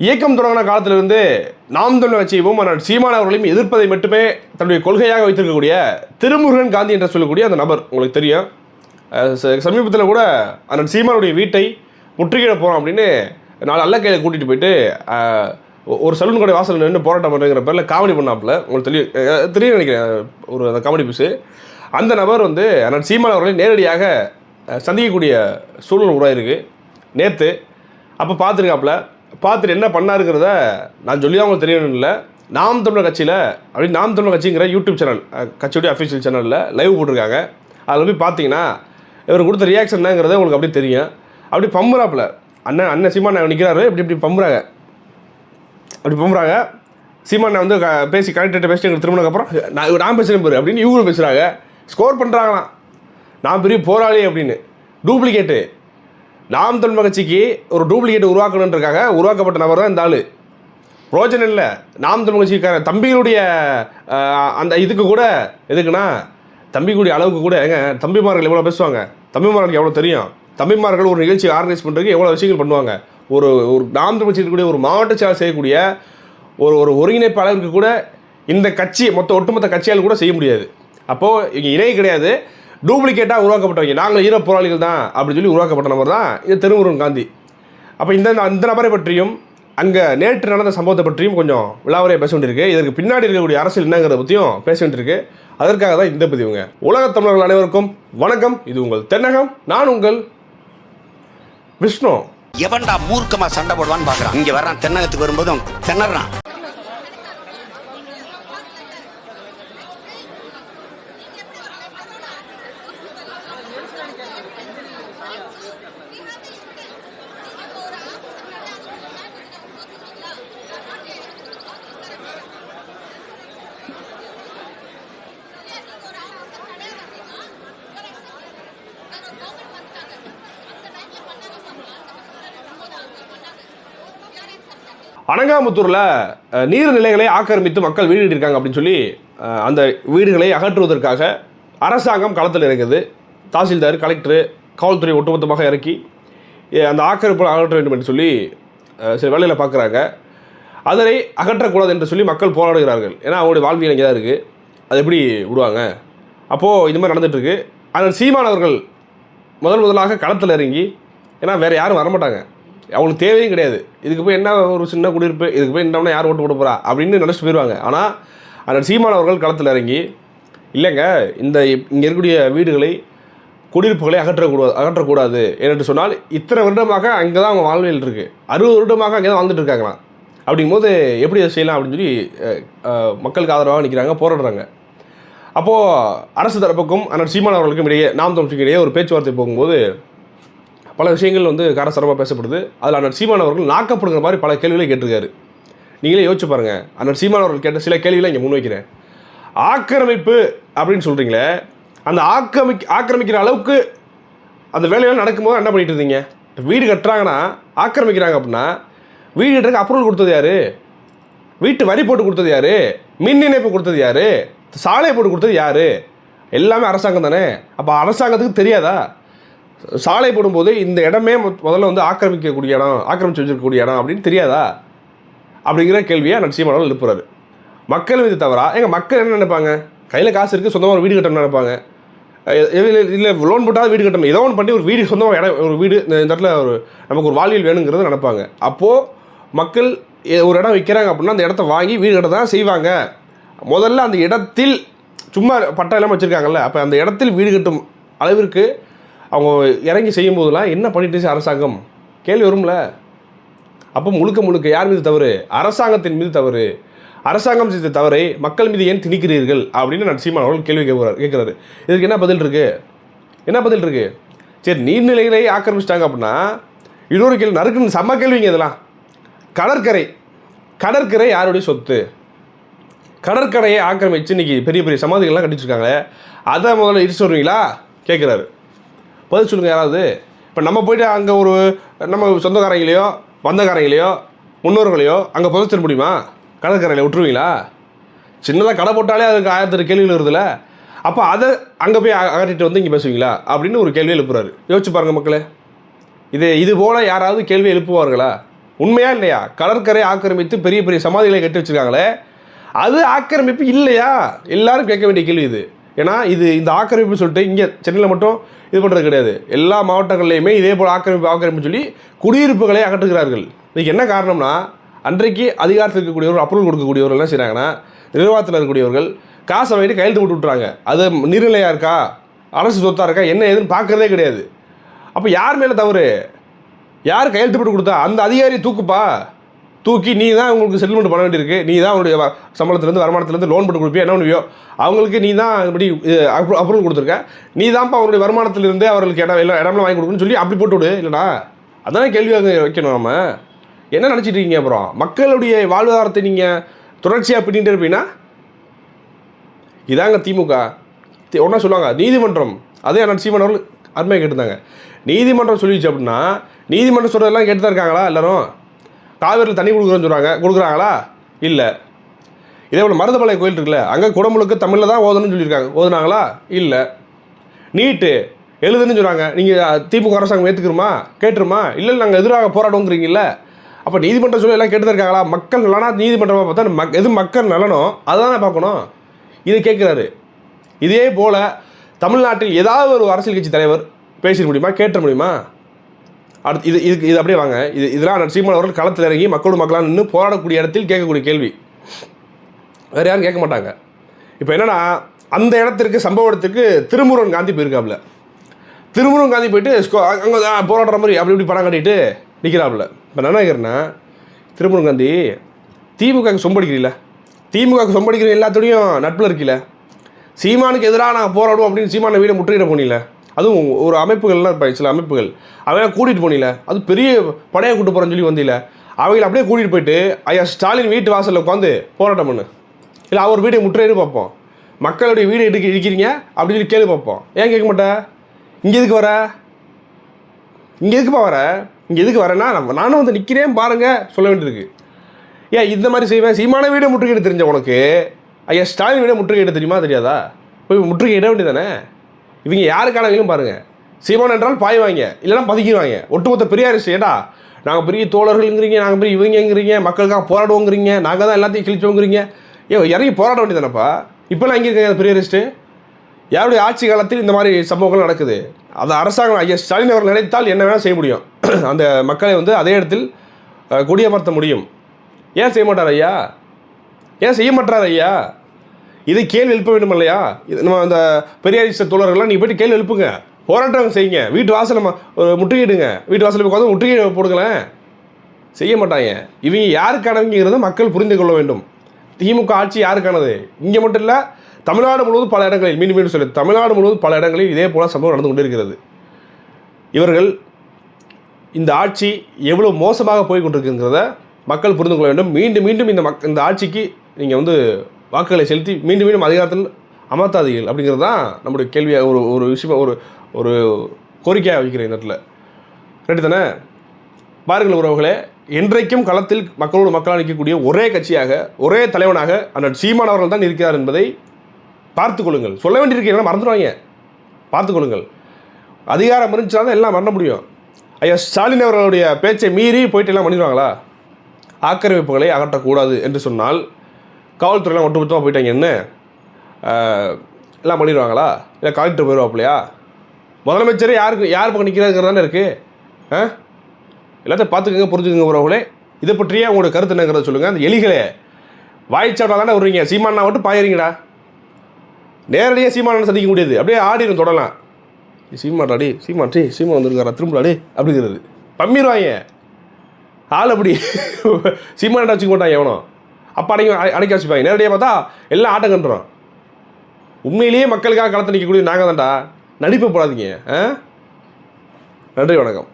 இயக்கம் தொடங்கின காலத்திலிருந்து நாம் தமிழர் கட்சியும் சீமான அவர்களையும் எதிர்ப்பதை மட்டுமே தன்னுடைய கொள்கையாக வைத்திருக்கக்கூடிய திருமுருகன் காந்தி என்று சொல்லக்கூடிய அந்த நபர் உங்களுக்கு தெரியும். சமீபத்தில் கூட அண்ணன் சீமானுடைய வீட்டை முற்றுகையிட போகிறோம் அப்படின்னு நாலு அல்ல கையில் கூட்டிகிட்டு போயிட்டு ஒரு சலூன் கடை வாசல் நின்று போராட்டம் பண்ணுங்கிற பேரில் காமெடி பண்ணாப்புல. உங்களுக்கு தெரியும் அஹ், தெரியும் நினைக்கிறேன் ஒரு அந்த காமெடி பீஸு அந்த நபர் வந்து அண்ணன் சீமான் அவர்களை நேரடியாக சந்திக்கக்கூடிய சூழல் உருவாயிருக்கு. நேற்று அப்போ பார்த்துருக்காப்புல பார்த்துட்டு என்ன பண்ணாருங்கிறத நான் சொல்லி அவங்களுக்கு தெரியணும் இல்லை நாம் தமிழர் கட்சியில் அப்படி நாம் தமிழர் கட்சிங்கிற யூடியூப் சேனல் கட்சியுடைய அஃபிஷியல் சேனலில் லைவ் போட்டிருக்காங்க. அதில் போய் பார்த்தீங்கன்னா இவர் கொடுத்த ரியாக்ஷன் என்னங்கிறத உங்களுக்கு அப்படியே தெரியும். அப்படி பம்புறாப்புல. அண்ணன் அண்ணன் சீமான் நிற்கிறாரு இப்படி இப்படி பம்புறாங்க. அப்படி பம்புறாங்க. சீமானை வந்து க- பேசி கலெக்டர்கிட்ட பேசிட்டு எங்களுக்கு திரும்பினதுக்கப்புறம் நான் நான் பேசுகிறேன் பேர் அப்படின்னு இவங்களும் பேசுகிறாங்க ஸ்கோர் பண்ணுறாங்களாம் நான் பெரிய போராளி அப்படின்னு. டூப்ளிகேட்டு நாம் தமிழ் ஒரு டூப்ளிகேட் உருவாக்கணுன்றக்காக உருவாக்கப்பட்ட நபர் தான் இந்த ஆள். பிரோஜனம் இல்லை. நாம் தமிழ் கட்சிக்கார தம்பிகளுடைய அந்த இதுக்கு கூட எதுக்குன்னா தம்பிக்குடைய அளவுக்கு கூட ஏங்க தம்பிமார்கள் எவ்வளோ பேசுவாங்க? தம்பிமார்களுக்கு எவ்வளோ தெரியும்? தம்பிமார்கள் ஒரு நிகழ்ச்சி ஆர்கனைஸ் பண்ணுறதுக்கு எவ்வளோ விஷயங்கள் பண்ணுவாங்க? ஒரு ஒரு நாம் தமிழ் இருக்கக்கூடிய ஒரு மாவட்ட செயல் செய்யக்கூடிய ஒரு ஒரு ஒருங்கிணைப்பாளருக்கு கூட இந்த கட்சி மொத்த ஒட்டுமொத்த கட்சியால் கூட செய்ய முடியாது. அப்போது இங்கே இணை கிடையாது. டூப்ளிகேட்டாக உருவாக்கப்பட்டவங்க. நாங்கள் ஈர போராளிகள் தான் அப்படின்னு சொல்லி உருவாக்கப்பட்ட நபர் தான் இது திருமுருகன் காந்தி. அப்போ இந்த இந்த நபரை பற்றியும் அங்கே நேற்று நடந்த சம்பவத்தை பற்றியும் கொஞ்சம் விழாவறையாக பேச வேண்டியிருக்கு. இதற்கு பின்னாடி இருக்கக்கூடிய அரசியல் என்னங்கிறத பற்றியும் பேச வேண்டியிருக்கு. அதற்காக தான் இந்த பதிவுங்க உலகத் தமிழர்கள் அனைவருக்கும் வணக்கம். இது உங்கள் தென்னகம். நான் உங்கள் விஷ்ணு. எவன்டா மூர்க்கமா சண்டை போடுவான்னு பாக்குறான். இங்க வர்றான் தென்னகத்துக்கு வரும்போது அவன் திணறான். அனங்காமுத்தூரில் நீர்நிலைகளை ஆக்கிரமித்து மக்கள் வீடு இருக்காங்க அப்படின்னு சொல்லி அந்த வீடுகளை அகற்றுவதற்காக அரசாங்கம் களத்தில் இறங்குது. தாசில்தார் கலெக்டர் காவல்துறை ஒட்டுமொத்தமாக இறக்கி அந்த ஆக்கிரமிப்பு அகற்ற வேண்டும் என்று சொல்லி சில வேலையில் பார்க்குறாங்க. அதனை அகற்றக்கூடாது என்று சொல்லி மக்கள் போராடுகிறார்கள். ஏன்னா அவங்களுடைய வாழ்வியல் இங்கே தான் இருக்குது அது எப்படி விடுவாங்க? அப்போது இது மாதிரி நடந்துகிட்ருக்கு அதில் சீமானவர்கள் முதல் முதலாக களத்தில் இறங்கி ஏன்னா வேறு யாரும் வரமாட்டாங்க. அவங்களுக்கு தேவையும் கிடையாது. இதுக்கு போய் என்ன ஒரு சின்ன குடியிருப்பு இதுக்கு போய் என்னம்னா யார் ஓட்டு போட போகிறா அப்படின்னு நினச்சிட்டு போயிடுவாங்க ஆனால் அந்த சீமான் அவர்கள் களத்தில் இறங்கி இல்லைங்க இந்த இங்கே இருக்கக்கூடிய வீடுகளை குடியிருப்புகளை அகற்றக்கூடாது அகற்றக்கூடாது. என்று சொன்னால் இத்தனை வருடமாக அங்கே தான் அவங்க வாழ்வியல் இருக்குது அறுபது வருடமாக அங்கே தான் வாழ்ந்துட்டு இருக்காங்களாம். அப்படிங்கும்போது எப்படி அதை செய்யலாம் அப்படின்னு சொல்லி மக்களுக்கு ஆதரவாக நிற்கிறாங்க போராடுறாங்க. அப்போது அரசு தரப்புக்கும் அண்ணன் சீமான் அவர்களுக்கும் இடையே நாம் தமிழ்ச்சிக்கு இடையே ஒரு பேச்சுவார்த்தை போகும்போது பல விஷயங்கள் வந்து காரசாரமாக பேசப்படுது. அதில் அண்ணன் சீமான் அவர்கள் நாக்கப்படுங்கிற மாதிரி பல கேள்விகளை கேட்டிருக்காரு. நீங்களே யோசிச்சு பாருங்கள் அண்ணன் சீமான் அவர்கள் கேட்ட சில கேள்விகளை இங்கே முன்வைக்கிறேன். ஆக்கிரமிப்பு அப்படின்னு சொல்கிறீங்களே அந்த ஆக்கிரமிக் ஆக்கிரமிக்கிற அளவுக்கு அந்த வேலையெல்லாம் நடக்கும்போது என்ன பண்ணிட்டு இருந்தீங்க? வீடு கட்டுறாங்கன்னா ஆக்கிரமிக்கிறாங்க அப்படின்னா வீடு கட்டுறதுக்கு அப்ரூவல் கொடுத்தது யார்? வீட்டு வரி போட்டு கொடுத்தது யாரு? மின் இணைப்பு கொடுத்தது யாரு? சாலை போட்டு கொடுத்தது யார்? எல்லாமே அரசாங்கம் தானே? அப்போ அரசாங்கத்துக்கு தெரியாதா? சாலை போடும்போது இந்த இடமே முதல்ல வந்து ஆக்கிரமிக்கக்கூடிய இடம் ஆக்கிரமிச்சு வச்சிருக்கக்கூடிய இடம் அப்படின்னு தெரியாதா? அப்படிங்கிற கேள்வியை நரசிம்மன் எழுப்புறாரு. மக்கள் இது தவறா? எங்கள் மக்கள் என்ன நினைப்பாங்க? கையில் காசு இருக்குது சொந்தமாக ஒரு வீடு கட்டணும்னு நினைப்பாங்க. இல்லை லோன் போட்டால் வீடு கட்டணும். ஏதோ ஒன்று பண்ணி ஒரு வீடு சொந்தமாக இடம் ஒரு வீடு இந்த இடத்துல ஒரு நமக்கு ஒரு வாழ்வியல் வேணுங்கிறத நினைப்பாங்க. அப்போது மக்கள் ஒரு இடம் விற்கிறாங்க அப்படின்னா அந்த இடத்த வாங்கி வீடு கட்ட தான் செய்வாங்க. முதல்ல அந்த இடத்தில் சும்மா பட்டா இல்லாமல் வச்சுருக்காங்கல்ல அப்போ அந்த இடத்தில் வீடு கட்டும் அளவிற்கு அவங்க இறங்கி செய்யும் போதெல்லாம் என்ன பண்ணிட்டு அரசாங்கம்? கேள்வி வரும்ல. அப்போ முழுக்க முழுக்க யார் மீது தவறு? அரசாங்கத்தின் மீது தவறு. அரசாங்கம் செய்த தவறை மக்கள் மீது ஏன் திணிக்கிறீர்கள்? அப்படின்னு நான் சீமான் அவர்கள் கேள்வி கேட்குறாரு கேட்குறாரு. இதுக்கு என்ன பதில் இருக்குது என்ன பதில் இருக்குது சரி நீர்நிலைகளை ஆக்கிரமிச்சிட்டாங்க அப்படின்னா இன்னொரு கேள்வி நறுக்குன்னு செம்ம கேள்விங்க இதெல்லாம். கடற்கரை. கடற்கரை யாருடைய சொத்து? கடற்கரையை ஆக்கிரமிச்சு இன்றைக்கி பெரிய பெரிய சமாதிகள்லாம் கட்டிச்சிருக்காங்க அதை முதல்ல இடிச்சு வருவீங்களா கேட்குறாரு. பதில் சொல்லுங்கள் யாராவது. இப்போ நம்ம போயிட்டு அங்கே ஒரு நம்ம சொந்தக்காரங்களையோ வந்தக்காரங்களையோ முன்னோர்களையோ அங்கே புதைச்சிட முடியுமா? கடற்கரையில் விட்டுருவீங்களா? சின்னதாக கடை போட்டாலே அதுக்கு ஆயிரத்தெட்டு கேள்விகள் வருதுல்ல. அப்போ அதை அங்கே போய் அகற்றிட்டு வந்து இங்கே பேசுவீங்களா? அப்படின்னு ஒரு கேள்வி எழுப்புறாரு. யோசிச்சு பாருங்கள் மக்களே. இது இது போல் யாராவது கேள்வி எழுப்புவார்களா? உண்மையா இல்லையா? கடற்கரை ஆக்கிரமித்து பெரிய பெரிய சமாதிகளை கட்டி வச்சிருக்காங்களே. அது ஆக்கிரமிப்பு இல்லையா? எல்லாரும் கேட்க வேண்டிய கேள்வி இது. ஏன்னா இது இந்த ஆக்கிரமிப்பு சொல்லிட்டு இங்கே சென்னையில் மட்டும் இது பண்ணுறது கிடையாது. எல்லா மாவட்டங்கள்லையுமே இதே போல் ஆக்கிரமிப்பு ஆக்கிரமிப்பு சொல்லி குடியிருப்புகளை அகற்றுகிறார்கள். இதுக்கு என்ன காரணம்னா அன்றைக்கு அதிகாரத்தில் இருக்கக்கூடியவர்கள் அப்ரூவல் கொடுக்கக்கூடியவர்கள் என்ன செய்கிறாங்கன்னா நிர்வாகத்தில் இருக்கக்கூடியவர்கள் காசை வாங்கிட்டு கையெழுத்து போட்டு விட்றாங்க அது நீர்நிலையாக இருக்கா? அரசு சொத்தாக இருக்கா? என்ன ஏதுன்னு பார்க்கறதே கிடையாது. அப்போ யார் மேலே தவறு? யார் கையெழுத்து போட்டு கொடுத்தா? அந்த அதிகாரி தூக்குப்பா? தூக்கி நீ தான் உங்களுக்கு செட்டில்மெண்ட் பண்ண வேண்டியிருக்கு. நீ தான் அவனுடைய சம்பளத்துலேருந்து வருமானத்துலேருந்து லோன் போட்டு கொடுப்பியா? என்ன பண்ணுவியோ? அவங்களுக்கு நீ தான் இப்படி அப்ரூவல் கொடுத்துருக்க. நீ தான்ப்பா அவருடைய வருமானத்திலிருந்து அவர்களுக்கு இடம் எல்லாம் இடம்லாம் வாங்கி கொடுக்கணும்னு சொல்லி அப்படி போட்டு விடு இல்லைடா. அதானே கேள்வி வைக்கணும் நம்ம என்ன நினச்சிட்டு இருக்கீங்க அப்புறம்? மக்களுடைய வாழ்வாதாரத்தை நீங்கள் தொடர்ச்சியாக பின்னிட்டு இருப்பீங்கன்னா? இதாங்க திமுக. ஒன்றா சொல்லுவாங்க நீதிமன்றம். அதே அண்ணன் சீமன் அவர்கள் அருமையாக கேட்டிருந்தாங்க. நீதிமன்றம் சொல்லிடுச்சு அப்படின்னா நீதிமன்றம் சொல்கிறதெல்லாம் கேட்டு தான் இருக்காங்களா எல்லாரும்? காவேரியில் தண்ணி கொடுக்குறோன்னு சொல்கிறாங்க கொடுக்குறாங்களா? இல்லை. இதே போல் மருதமலை கோயில் இருக்குல்ல அங்கே குடமுழுக்கு தமிழில் தான் ஓதணும்னு சொல்லியிருக்காங்க. ஓதுனாங்களா? இல்லை. நீட்டு. எழுதுன்னு சொல்கிறாங்க நீங்கள் திமுக அரசாங்கம் ஏற்றுக்குருமா கேட்டுருமா? இல்லை நாங்கள் எதிராக போராடுவோங்கிறீங்கல்ல? அப்போ நீதிமன்றம் சொல்லி எல்லாம் கேட்டுருக்காங்களா? மக்கள் நலனா நீதிமன்றமாக பார்த்தா மக் எது மக்கள் நலனோ அதுதானே பார்க்கணும். இது கேட்குறாரு. இதே போல் தமிழ்நாட்டில் ஏதாவது ஒரு அரசியல் கட்சி தலைவர் பேசிட முடியுமா? கேட்ட முடியுமா? அடுத்து இது இதுக்கு இது அப்படியே வாங்க. இது இதெல்லாம் சீமான் அவர்கள் களத்தில் இறங்கி மக்களோடு மக்களாக நின்று போராடக்கூடிய இடத்தில் கேட்கக்கூடிய கேள்வி. வேறு யாரும் கேட்க மாட்டாங்க. இப்போ என்னென்னா அந்த இடத்திற்கு சம்பவ இடத்துக்கு திருமுருகன் காந்தி போயிருக்காப்புல. திருமுருகன் காந்தி போயிட்டு அங்கே போராடுற மாதிரி அப்படி இப்படி படம் கட்டிட்டு நிற்கிறாப்புல இப்போ என்ன நினைக்கிறேன்னா திருமுருகன் காந்தி திமுகவுக்கு சொம்படிக்கிறீங்கள திமுகவுக்கு சொம்படிக்கிற எல்லாத்தோடையும் நட்பில் இருக்கீல சீமானுக்கு எதிராக நாங்கள் போராடுவோம் அப்படின்னு சீமான வீடை முற்றுகிட போனீங்களே அதுவும் ஒரு அமைப்புகள்லாம் இருப்பாங்க சில அமைப்புகள். அவங்கள கூட்டிகிட்டு போனில? அது பெரிய படையை கூட்டு போகிறேன்னு சொல்லி வந்தில? அவங்கள அப்படியே கூட்டிகிட்டு போயிட்டு ஐயா ஸ்டாலின் வீட்டு வாசலில் உட்காந்து போராட்டம் பண்ணு. இல்லை அவர் வீட்டை முற்றுகையிட்டு பார்ப்போம். மக்களுடைய வீடு எடுக்க இடிக்கிறீங்க? அப்படின்னு சொல்லி கேள்வி பார்ப்போம். ஏன் கேட்க மாட்டேன் இங்கே எதுக்கு வர? இங்கே எதுக்குப்பா வர? இங்கே எதுக்கு வரேன்னா நம்ம நானும் வந்து நிற்கிறேன் பாருங்கள் சொல்ல வேண்டியிருக்கு. ஏன் இந்த மாதிரி செய்வேன்? சீமான வீடே முற்றுகையிட தெரிஞ்ச உனக்கு. ஐயா ஸ்டாலின் வீடே முற்றுகையிட தெரியுமா? தெரியாதா? போய் முற்றுகையிட வேண்டியதானே இவங்க யாருக்கானவங்களும் பாருங்கள் சீமான் என்றால் பாய்வாங்க இல்லைன்னா பதுக்கிடுவாங்க. ஒட்டுமொத்த பெரியாரிஸ்ட் ஏடா நாங்கள் பெரிய தோழர்கள்ங்கிறீங்க நாங்கள் பெரிய இவங்கங்கிறீங்க மக்களுக்காக போராடுவோங்கிறீங்க நாங்கள் தான் எல்லாத்தையும் கிழிச்சோங்கிறீங்க. ஏ இறங்கி போராட வேண்டியதானப்பா இப்போலாம் எங்கே இருக்காங்க பெரியாரிஸ்ட்டு யாருடைய ஆட்சி காலத்தில் இந்த மாதிரி சம்பவங்கள் நடக்குது? அது அரசாங்கம் ஐயா ஸ்டாலின் அவர்கள் நினைத்தால் என்ன வேணால் செய்ய முடியும். அந்த மக்களை வந்து அதே இடத்தில் அஹ், குடியமர்த்த முடியும். ஏன் செய்ய மாட்டார் ஐயா? ஏன் செய்ய மாட்டார் ஐயா? இதை கேள்வி எழுப்ப வேண்டும் இல்லையா இது நம்ம அந்த பெரியாரிச தோழர்கள்லாம் நீங்கள் போயிட்டு கேள்வி எழுப்புங்க. போராட்டம் செய்யுங்க. வீட்டு வாசல் நம்ம ஒரு முற்றுகையிடுங்க வீட்டு வாசல் உட்காந்து முற்றுகை போடுங்களேன். செய்ய மாட்டாங்க. இவங்க யாருக்கானவங்கிறத மக்கள் புரிந்து கொள்ள வேண்டும். திமுக ஆட்சி யாருக்கானது? இங்கே மட்டும் இல்லை தமிழ்நாடு முழுவதும் பல இடங்களில் மீண்டும் மீண்டும் சொல்லி தமிழ்நாடு முழுவதும் பல இடங்களில் இதே போல சம்பவம் நடந்து கொண்டிருக்கிறது. இவர்கள் இந்த ஆட்சி எவ்வளோ மோசமாக போய் கொண்டிருக்குங்கிறத மக்கள் புரிந்து கொள்ள வேண்டும். மீண்டும் மீண்டும் இந்த மக் இந்த ஆட்சிக்கு நீங்கள் வந்து வாக்குகளை செலுத்தி மீண்டும் மீண்டும் அதிகாரத்தில் அமர்த்தாதீர்கள் அப்படிங்கிறது தான் நம்முடைய கேள்வியாக ஒரு ஒரு விஷயம் ஒரு ஒரு கோரிக்கையாக வைக்கிறேன் இந்த இடத்துல. ரைட்டு தானே? பாருங்கள் உறவுகளே என்றைக்கும் களத்தில் மக்களோடு மக்களாக நிற்கக்கூடிய ஒரே கட்சியாக ஒரே தலைவனாக அந்த சீமான் அவர்கள் தான் இருக்கிறார் என்பதை பார்த்து கொள்ளுங்கள். சொல்ல வேண்டியிருக்கு மறந்துடுவாங்க. பார்த்து கொள்ளுங்கள். அதிகாரம் இருந்துச்சுனா தான் எல்லாம் பண்ண முடியும். ஐயா ஸ்டாலின் அவர்களுடைய பேச்சை மீறி போயிட்டு எல்லாம் பண்ணிடுவாங்களா? ஆக்கிரமிப்புகளை அகற்றக்கூடாது என்று சொன்னால் காவல்துறையெல்லாம் ஒட்டுமொத்தமாக போயிட்டாங்க என்ன? எல்லாம் பண்ணிடுவாங்களா? இல்லை கலெக்டர் போயிடுவாப்பிலையா? முதலமைச்சரே யாருக்கு யார் பக்கம் நிற்கிறாருங்கிறது தானே இருக்குது ஆ? எல்லாத்தையும் பார்த்துக்கோங்க புரிஞ்சுக்கங்க உறவுகளே. இதை பற்றியே உங்களோட கருத்து என்னங்கிறத சொல்லுங்கள் அந்த எலிகளே வாய்ச்சாட்டா தானே வருவீங்க சீமானா மட்டும் பாயறீங்கடா. நேரடியாக சீமானனை சந்திக்க முடியாது. அப்படியே ஆடிடும் தொடலாம். சீமாட்டாடி சீமாட்டி சீமா சீமான் வந்திருக்காரா? திரும்பலாடி அப்படிங்கிறது. பம்மிடுவாங்க ஆள் அப்படி. சீமானட்டா வச்சுக்க மாட்டான் எவனோ அப்போ அடங்கி அடக்கி வச்சுப்பாங்க. நேரடியாக பார்த்தா எல்லாம் ஆட்டம் கண்டுறோம். உண்மையிலேயே மக்களுக்காக களத்தை நிற்கக்கூடிய நாங்கள் தான்டா நடிப்பு போடாதீங்க. ஆ? நன்றி வணக்கம்.